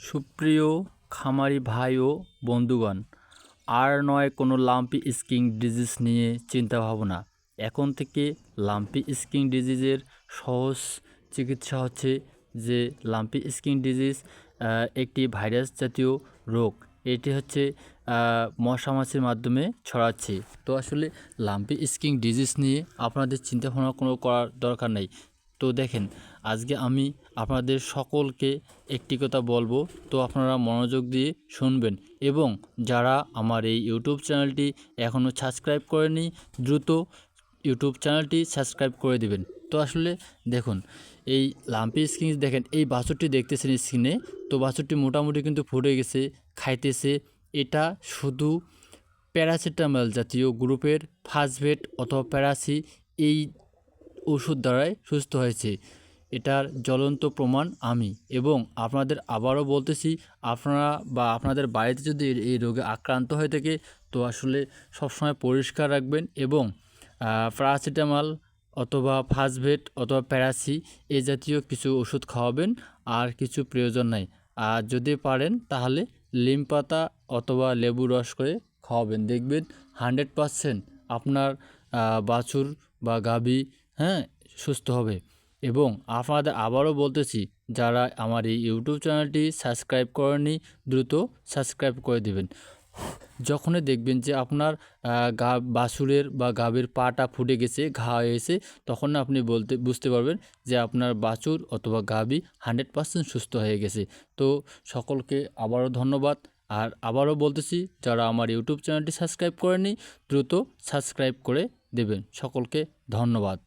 সুপ্রিয় খামারি ভাই ও বন্ধুগণ, আর নয় কোনো লাম্পি স্কিন ডিজিজ নিয়ে চিন্তা ভাবনা এখন থেকে লাম্পি স্কিন ডিজিজের সহজ চিকিৎসা হচ্ছে যে লাম্পি স্কিন ডিজিজ একটি ভাইরাস জাতীয় রোগ। এটি হচ্ছে মশা মাছির মাধ্যমে ছড়াচ্ছে। তো আসলে লাম্পি স্কিন ডিজিজ নিয়ে আপনাদের চিন্তা ভাবনা কোনো করার দরকার নেই। তো দেখেন, আজকে আমি আপনাদের সকলকে একটি কথা বলব। তো আপনারা মনোযোগ দিয়ে শুনবেন এবং যারা আমার এই ইউটিউব চ্যানেলটি এখনও সাবস্ক্রাইব করেনি দ্রুত ইউটিউব চ্যানেলটি সাবস্ক্রাইব করে দিবেন। তো আসলে দেখুন, এই লাম্পি স্কিন দেখেন, এই বাছুরটি দেখতেছেন স্কিনে। তো বাছুরটি মোটামুটি কিন্তু ফুটে গেছে, খাইতেছে। এটা শুধু প্যারাসিটামল জাতীয় গ্রুপের ফাসভেট অথবা প্যারাসি, এই ওষুধ দ্বারাই সুস্থ হয়েছে। এটার জ্বলন্ত প্রমাণ আমি এবং আপনাদের আবারও বলতেছি, আপনারা বা আপনাদের বাড়িতে যদি এই- রোগে আক্রান্ত হয়ে থাকে, তো আসলে সবসময় পরিষ্কার রাখবেন এবং প্যারাসিটামল অথবা ফাসভেট অথবা প্যারাসি এই জাতীয় কিছু ওষুধ খাওয়াবেন, আর কিছু প্রয়োজন নাই। আর যদি পারেন, তাহলে লিম পাতা অথবা লেবু রস করে খাওয়াবেন। দেখবেন হান্ড্রেড পারসেন্ট আপনার বাছুর বা গাভী হ্যাঁ সুস্থ হবে। এবং আপনাদের আবারও বলতেছি, যারা আমার এই ইউটিউব চ্যানেলটি সাবস্ক্রাইব করেনি দ্রুত সাবস্ক্রাইব করে দিবেন। যখনই দেখবেন যে আপনার গা বাছুরের বা গাভীর পাটা ফুটে গেছে, ঘা হয়েছে তখন আপনি বলতে, বুঝতে পারবেন যে আপনার বাছুর অথবা গাভী হান্ড্রেড পার্সেন্ট সুস্থ হয়ে গেছে। তো সকলকে আবারও ধন্যবাদ। আর আবারও বলতেছি, যারা আমার ইউটিউব চ্যানেলটি সাবস্ক্রাইব করেনি দ্রুত সাবস্ক্রাইব করে দেবেন। সকলকে ধন্যবাদ।